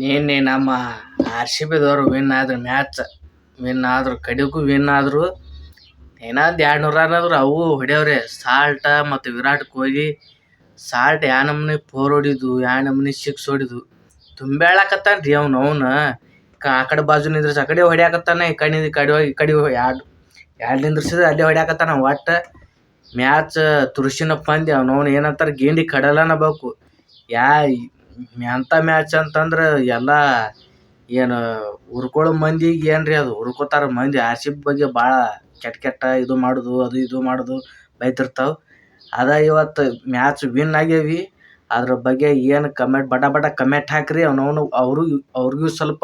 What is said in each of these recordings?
ನಿನ್ನೆ ನಮ್ಮ R C ಬಿದವರು ವಿನ್ ಆದ್ರು ಮ್ಯಾಚ್ ವಿನ್ ಆದ್ರು, ಕಡೆಗೂ ವಿನ್ ಆದರು. ಇನ್ನೊಂದು ಎರಡು ನೂರ ಆದ್ರು ಅವು ಹೊಡೆಯವ್ರೆ. ಸಾಲ್ಟ ಮತ್ತು ವಿರಾಟ್ ಕೊಹ್ಲಿ ಸಾಲ್ಟ್ ಯಾ ನಮ್ನಿ ಫೋರ್ ಹೊಡಿದು, ಯಾ ನಮ್ನಿ ಸಿಕ್ಸ್ ಹೊಡಿದು ತುಂಬೇಳಕತ್ತಾನ ರೀ ಅವ್ನು ಅವನು. ಆ ಕಡೆ ಬಾಜು ನಿಂದ್ರಿಸಿ, ಆ ಕಡೆ ಹೊಡ್ಯಾಕತ್ತಾನ, ಈ ಕಡೆ ಈ ಕಡೆ ಈ ಕಡೆ ಎರಡು ಎರಡು ನಿಂದ್ರಿಸಿದ್ರೆ ಅಲ್ಲೇ ಹೊಡ್ಯಾಕತ್ತಾನ ಒಟ್ಟು. ಮ್ಯಾಚ್ ತುರುಸಿನ ಪಂದ್ಯ ಅವ್ನು ಏನಂತಾರೆ, ಗೇಂಡಿ ಕಡಲನ ಬೇಕು ಯಾ ಎಂಥ ಮ್ಯಾಚ್ ಅಂತಂದ್ರೆ ಎಲ್ಲ ಏನು ಉರ್ಕೊಳ್ಳೋ ಮಂದಿಗೆ ಏನು ರೀ ಅದು? ಉರ್ಕೋತಾರ ಮಂದಿ. ಆರ್ ಸಿ ಬಗ್ಗೆ ಭಾಳ ಕೆಟ್ಟ ಕೆಟ್ಟ ಇದು ಮಾಡೋದು, ಅದು ಇದು ಮಾಡೋದು ಬೈತಿರ್ತಾವೆ. ಅದ ಇವತ್ತು ಮ್ಯಾಚ್ ವಿನ್ ಆಗೇವಿ ಅದ್ರ ಬಗ್ಗೆ ಏನು ಕಮೆಂಟ್ ಬಡ ಬಡ ಕಮೆಂಟ್ ಹಾಕ್ರಿ. ಅವನವನು, ಅವರು, ಅವ್ರಿಗೂ ಸ್ವಲ್ಪ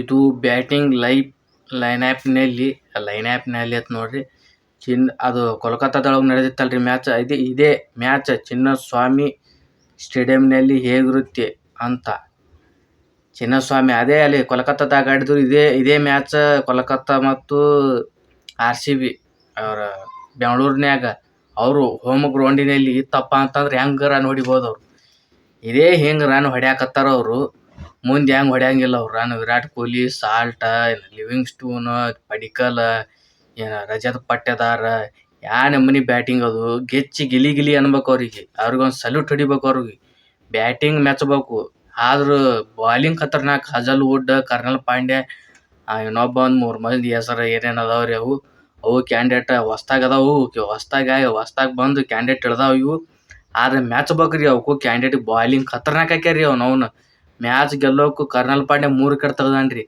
ಇದು ಬ್ಯಾಟಿಂಗ್ ಲೈಫ್ ಲೈನ್ ಆ್ಯಪ್ನಲ್ಲಿ ಲೈನ್ ಆ್ಯಪ್ನಲ್ಲಿ ಅಂತ ನೋಡ್ರಿ. ಚಿನ್, ಅದು ಕೋಲ್ಕತ್ತಾದೊಳಗೆ ನಡೆದಿತ್ತಲ್ರಿ ಮ್ಯಾಚ್ ಇದೇ ಇದೇ ಮ್ಯಾಚ್ ಚಿನ್ನಸ್ವಾಮಿ ಸ್ಟೇಡಿಯಂನಲ್ಲಿ ಹೇಗಿರುತ್ತೆ ಅಂತ. ಚಿನ್ನಸ್ವಾಮಿ ಅದೇ ಅಲ್ಲಿ ಕೋಲ್ಕತ್ತಾದಾಗ ಆಡಿದ್ರು ಇದೇ ಇದೇ ಮ್ಯಾಚ್ ಕೋಲ್ಕತ್ತಾ ಮತ್ತು ಆರ್ ಸಿ ಬಿ ಅವರ ಬೆಂಗಳೂರಿನ್ಯಾಗ. ಅವರು ಹೋಮ್ ಗ್ರೌಂಡಿನಲ್ಲಿ ಇತ್ತಪ್ಪ ಅಂತಂದ್ರೆ ಹೆಂಗೆ ರನ್ ಹೊಡಿಬೋದು ಅವ್ರು. ಇದೇ ಹಿಂಗೆ ರನ್ ಹೊಡ್ಯಾಕತ್ತಾರ ಅವರು. ಮುಂದೆ ಹೆಂಗೆ ಹೊಡ್ಯಂಗಿಲ್ಲ ಅವ್ರು. Run Virat Kohli, Salt Livingstone Padikkal, ಏನು, ರಜತ್ ಪಟ್ಟೇದಾರ ಯಾ ನಮ್ಮನಿ ಬ್ಯಾಟಿಂಗ್ ಅದು? ಗೆಚ್ಚಿ ಗಿಲಿ ಗಿಲಿ ಅನ್ಬೇಕು ಅವ್ರಿಗೆ. ಅವ್ರಿಗೊಂದು ಸಲ್ಯೂಟ್ ಹೊಡಿಬೇಕು ಅವ್ರಿಗೆ. ಬ್ಯಾಟಿಂಗ್ ಮೆಚ್ಚಬೇಕು ಆದ್ರೆ ಬಾಲಿಂಗ್ ಖತರ್ನಾಕ್. ಹಜಲ್ ವುಡ್ ಕರ್ನಲ್, ಪಾಂಡ್ಯ ಇನ್ನೊಬ್ಬ ಒಂದು ಮೂರು ಮಂದಿ ಹೆಸರು ಏನೇನು ಅದಾವ ರೀ ಅವು? ಅವು ಕ್ಯಾಂಡಿಡೇಟ್ ಹೊಸ್ದಾಗ್ ಅದಾವು ಹೊಸ್ದಾಗ ಹೊಸ್ದಾಗ್ ಬಂದು ಕ್ಯಾಂಡಿಡೇಟ್ ಹಿಡ್ದಾವ ಇವು. ಆದ್ರೆ ಮ್ಯಾಚ್ ಬೇಕ್ರಿ ಅವಕ್ಕೂ ಕ್ಯಾಂಡಿಡೇಟ್ ಬಾಲಿಂಗ್ ಖತರ್ನಾಕ್ ಹಾಕ್ಯಾರ ಅವ್ನು ಅವನು. ಮ್ಯಾಚ್ ಗೆಲ್ಲೋಕು ಕರ್ನಲ್, ಪಾಂಡ್ಯ ಮೂರು ಕಡೆ ತೆಗ್ದಾನ ರೀ.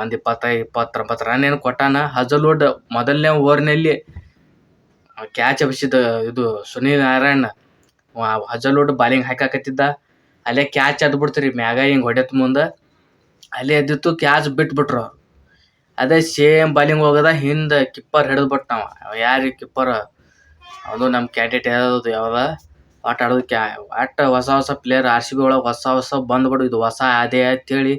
ಒಂದು ಇಪ್ಪತ್ತೈದು ಇಪ್ಪತ್ತೊಂಬತ್ತು ರನ್ ಏನು ಕೊಟ್ಟಾನ? ಹಜಲ್ವುಡ್ ಮೊದಲನೇ ಓವರ್ನಲ್ಲಿ ಕ್ಯಾಚ್ ಎಬ್ಸಿದ ಇದು ಸುನೀಲ್ ನಾರಾಯಣ್ ಹಜಲೋಟ್ ಬಾಲಿಂಗ್ ಹಾಕಾಕತ್ತಿದ್ದ. ಅಲ್ಲೇ ಕ್ಯಾಚ್ ಎದ್ದು ರೀ ಮ್ಯಾಗ ಹಿಂಗೆ ಹೊಡೆತ್ ಮುಂದೆ. ಅಲ್ಲೇ ಎದ್ದಿತ್ತು ಕ್ಯಾಚ್ ಬಿಟ್ಬಿಟ್ರು ಅವ್ರು. ಅದೇ ಸೇಮ್ ಬಾಲಿಂಗ್ ಹೋಗದ, ಹಿಂದೆ ಕಿಪ್ಪರ್ ಹಿಡಿದು ನಾವು ಯಾರು ಕಿಪ್ಪರ್ ಅದು ನಮ್ಮ ಕ್ಯಾಂಡಿಡೇಟ್ ಯಾವ್ದು ಯಾವ್ದ? ಆಟ ಆಡೋದು ಕ್ಯಾ, ಆಟ ಹೊಸ ಹೊಸ ಪ್ಲೇಯರ್ ಆರ್ ಸಿ ಬಿ ಒಳಗೆ ಹೊಸ ಹೊಸ ಬಂದ್ಬಿಡು, ಇದು ಹೊಸ ಅದೇ ಅಂತೇಳಿ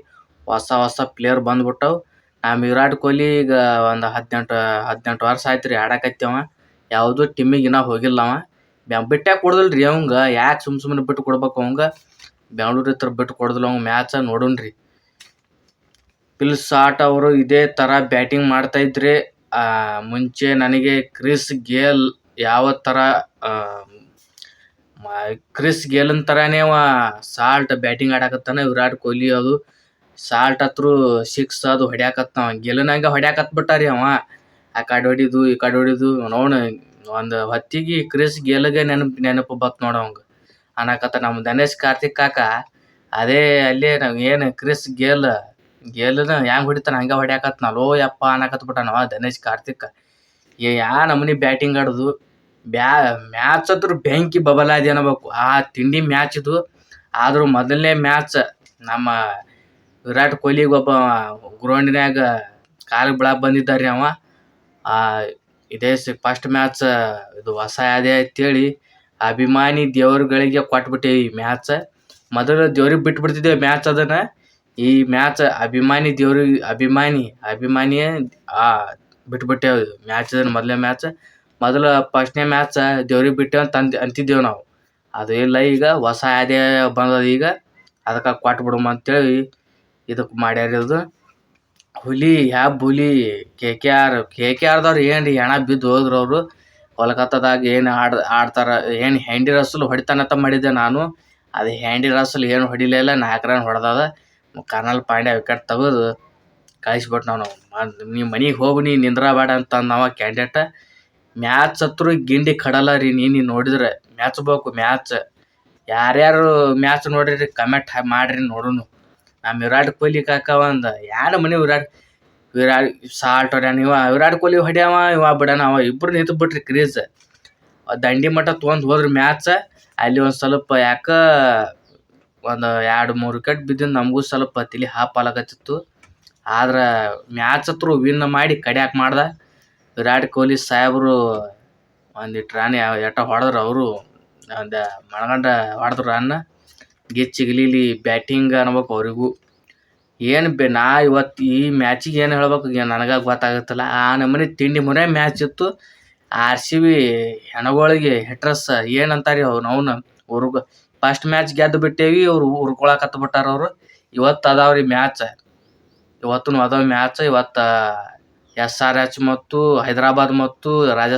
ಹೊಸ ಹೊಸ ಪ್ಲೇಯರ್ ಬಂದ್ಬಿಟ್ಟವು. ನಮ್ಮ ವಿರಾಟ್ ಕೊಹ್ಲಿ ಈಗ ಒಂದು ಹದಿನೆಂಟು ಹದಿನೆಂಟು ವರ್ಷ ಆಯ್ತು ರೀ ಆಡಕತ್ತವ. ಯಾವುದೂ ಟೀಮಿಗೆ ಇನ್ನೂ ಹೋಗಿಲ್ಲ ಅವ. ಬ್ಯಾ ಬಿಟ್ಟೇ ಕೊಡುದಿಲ್ಲ ರೀ ಅವಂಗ. ಯಾಕೆ ಸುಮ್ಮ ಸುಮ್ಮನೆ ಬಿಟ್ಟು ಕೊಡ್ಬೇಕು ಅವಂಗ? ಬೆಂಗಳೂರು ಹತ್ರ ಬಿಟ್ಟು ಕೊಡುದಿಲ್ಲ ಅವ ಮ್ಯಾಚ ನೋಡೋಣ ರೀ ಪಿಲ್ ಸಾಟ್ ಅವರು ಇದೇ ಥರ ಬ್ಯಾಟಿಂಗ್ ಮಾಡ್ತಾ ಇದ್ರೆ ಮುಂಚೆ ನನಗೆ ಕ್ರಿಸ್ ಗೇಲ್ ಯಾವ ಥರ ಕ್ರಿಸ್ ಗೇಲನ್ ಥರನೇ ಅವ ಸಾಲ್ಟ್ ಬ್ಯಾಟಿಂಗ್ ಆಡಾಕತ್ತಾನ. ವಿರಾಟ್ ಕೊಹ್ಲಿ ಅದು. ಸಾಲ್ಟ್ ಹತ್ರ ಸಿಕ್ಸ್ ಅದು ಹೊಡ್ಯಾಕತ್ತಾವ ಗೆಲನಂಗೆ ಹೊಡ್ಯಾಕತ್ಬಿಟ್ಟ ರೀ ಅವ. ಆ ಕಡೆ ಹೊಡಿದು, ಈ ಕಡೆ ಹೊಡಿದು, ನೋಡ್, ಒಂದು ಹೊತ್ತಿಗೆ ಕ್ರಿಸ್ ಗೇಲ್ಗೆ ನೆನಪು ನೆನಪು ಬತ್ತು ನೋಡು ಅವಂಗೆ. ಅನ್ನಕತ್ತ ನಮ್ಮ ದನೇಶ್ ಕಾರ್ತಿಕ್ ಕಾಕ, ಅದೇ ಅಲ್ಲೇ ನಾವು ಏನು ಕ್ರಿಸ್ ಗೇಲ್, ಗೇಲ್ನ ಹೆಂಗೆ ಹೊಡಿತಾನ, ಹಂಗೆ ಹೊಡ್ಯಾಕತ್ನ, ಲೋ ಯಪ್ಪ ಅನ್ನಕತ್ಬಿಟ್ಟಾನವ ದನೇಶ್ ಕಾರ್ತಿಕ್. ಏ, ಯಾ ನಮೂನಿ ಬ್ಯಾಟಿಂಗ್ ಆಡೋದು, ಬ್ಯಾ, ಮ್ಯಾಚ್ ಹತ್ರ ಬೆಂಕಿ ಬಬಲಾದಿ ಅನ್ನಬೇಕು ಆ ತಿಂಡಿ ಮ್ಯಾಚ್ ಇದು, ಆದರೂ ಮೊದಲನೇ ಮ್ಯಾಚ್ ನಮ್ಮ ವಿರಾಟ್ ಕೊಹ್ಲಿಗೆ ಒಬ್ಬ ಗ್ರೌಂಡಿನ್ಯಾಗ ಕಾಲಿಗೆ ಬಿಳಾಕ್ ಬಂದಿದ್ದಾರೆ ಅವ. ಇದೇ ಸಿ ಫಸ್ಟ್ ಮ್ಯಾಚ್ ಇದು ಹೊಸ ಅದೇ ಅಂತೇಳಿ ಅಭಿಮಾನಿ ದೇವರುಗಳಿಗೆ ಈ ಮ್ಯಾಚ್ ಮೊದಲು ದೇವ್ರಿಗೆ ಬಿಟ್ಬಿಡ್ತಿದ್ದೇವೆ ಮ್ಯಾಚ್ ಅದನ್ನ. ಈ ಮ್ಯಾಚ್ ಅಭಿಮಾನಿ ದೇವ್ರಿಗೆ ಅಭಿಮಾನಿ ಅಭಿಮಾನಿ ಬಿಟ್ಬಿಟ್ಟೇವೆ ಮ್ಯಾಚ್ ಅದನ್ನು ಮೊದಲನೇ ಮ್ಯಾಚ್ ಮೊದಲು ಫಸ್ಟ್ನೇ ಮ್ಯಾಚ್ ದೇವ್ರಿಗೆ ಬಿಟ್ಟೇವು ಅಂತ ಅಂತಿದ್ದೇವೆ ನಾವು. ಅದು ಇಲ್ಲ ಈಗ ಹೊಸ ಅದೇ ಬಂದದ ಈಗ. ಅದಕ್ಕೆ ಕೊಟ್ಬಿಡುಮ ಅಂತೇಳಿ ಇದಕ್ಕೆ ಮಾಡ್ಯಾರ ಇದು ಹುಲಿ ಯಾ ಹುಲಿ K K R, K K ಆರ್ದವ್ರು ಏನು ಹೆಣ ಬಿದ್ದು ಹೋದ್ರು ಅವರು. ಕೋಲ್ಕತ್ತಾದಾಗ ಏನು ಆಡ್, ಆಡ್ತಾರ, ಏನು ಹ್ಯಾಂಡಿ ರಸಲ್ ಹೊಡಿತಾನಂತ ಮಾಡಿದ್ದೆ ನಾನು. ಅದು ಹ್ಯಾಂಡಿ ರಸಲ್ ಏನು ಹೊಡಿಲಿಲ್ಲ ನಾಲ್ಕು ರನ್ ಹೊಡೆದದ. ಕರ್ನಲ್ ಪಾಂಡ್ಯ ವಿಕೆಟ್ ತೆಗೆದು ಕಳಿಸ್ಬಿಟ್ಟು ನಾವು ನೀ ಮನೆಗೆ ಹೋಗು, ನೀ ನಿಂದ್ರಬೇಡ ಅಂತ ನಾವ ಕ್ಯಾಂಡಿಡೇಟ. ಮ್ಯಾಚ್ ಹತ್ರ ಗಿಂಡಿ ಕಡಲ ರೀ ನೀನು ನೋಡಿದ್ರೆ. ಮ್ಯಾಚ್ ಬೇಕು ಮ್ಯಾಚ್. ಯಾರ್ಯಾರು ಮ್ಯಾಚ್ ನೋಡಿರಿ, ಕಮೆಂಟ್ ಮಾಡಿರಿ ನೋಡೋಣ ನಮ್ಮ ವಿರಾಟ್ ಕೊಹ್ಲಿ ಕಾಕ ಒಂದು, ಯಾರ ಮನೆ ವಿರಾಟ್? ವಿರಾಟ್, ಸಾಲ್ಟ್ ಹೊಡ್ಯಾನ ಇವ, ವಿರಾಟ್ ಕೊಹ್ಲಿ ಹೊಡ್ಯಾವ, ಇವ ಬಿಡಾನ, ಅವ ಇಬ್ಬರು ನಿಂತು ಬಿಟ್ರಿ ಕ್ರೀಸ್. ದಂಡಿ ಮಟ್ಟ ತೊಗೊಂಡು ಹೋದ್ರಿ ಮ್ಯಾಚ್, ಅಲ್ಲಿ ಒಂದು ಸ್ವಲ್ಪ ಯಾಕೆ, ಒಂದು ಎರಡು ಮೂರು ವಿಕೆಟ್ ಬಿದ್ದಿದ್ದು ನಮಗೂ ಸ್ವಲ್ಪ ತಲೆ ಹಾಪಾಲಾಗತ್ತಿತ್ತು ಆದ್ರೆ ಮ್ಯಾಚ್ ಹತ್ರ ವಿನ್ ಮಾಡಿ ಕಡ್ಯಾಕ್ ಮಾಡ್ದ. ವಿರಾಟ್ ಕೊಹ್ಲಿ ಸಾಹೇಬರು ಒಂದಿಟ್ಟು ರಾಣಿ ಎಟ ಹೊಡೆದ್ರು ಅವರು, ಒಂದು ಮಳಗಂಡ ಹೊಡೆದ್ರು ರನ್ ಗಿಚ್ಚಿ ಗಿಲಿಲಿ ಬ್ಯಾಟಿಂಗ್ ಅನ್ಬೇಕು ಅವರಿಗೂ. ಏನು ಬೆ ನಾ ಇವತ್ತು ಈ ಮ್ಯಾಚಿಗೆ ಏನು ಹೇಳ್ಬೇಕು ನನಗೆ ಗೊತ್ತಾಗತ್ತಲ್ಲ. ಆ ನಮೂನಿ ತಿಂಡಿ ಮುರೆ ಮ್ಯಾಚ್ ಇತ್ತು. ಆರ್ ಸಿ ಬಿ ಹೆಣಗಳಿಗೆ ಹೆಟ್ರಸ್ ಏನಂತಾರೆ ಅವ್ನು ಅವನು ಉರ್ಗ ಫಸ್ಟ್ ಮ್ಯಾಚ್ ಗೆದ್ದು ಬಿಟ್ಟೇವಿ, ಅವ್ರು ಉರ್ಕೊಳಕತ್ತ ಬಿಟ್ಟಾರ ಅವರು. ಇವತ್ತು ಅದಾವ್ರಿ ಮ್ಯಾಚ್. ಇವತ್ತು ಅದಾವ ಮ್ಯಾಚ್. ಇವತ್ತು, ಎಸ್ ಆರ್ ಎಚ್ ಮತ್ತು ಹೈದರಾಬಾದ್ ಮತ್ತು ರಾಜಸ್ಥಾನ್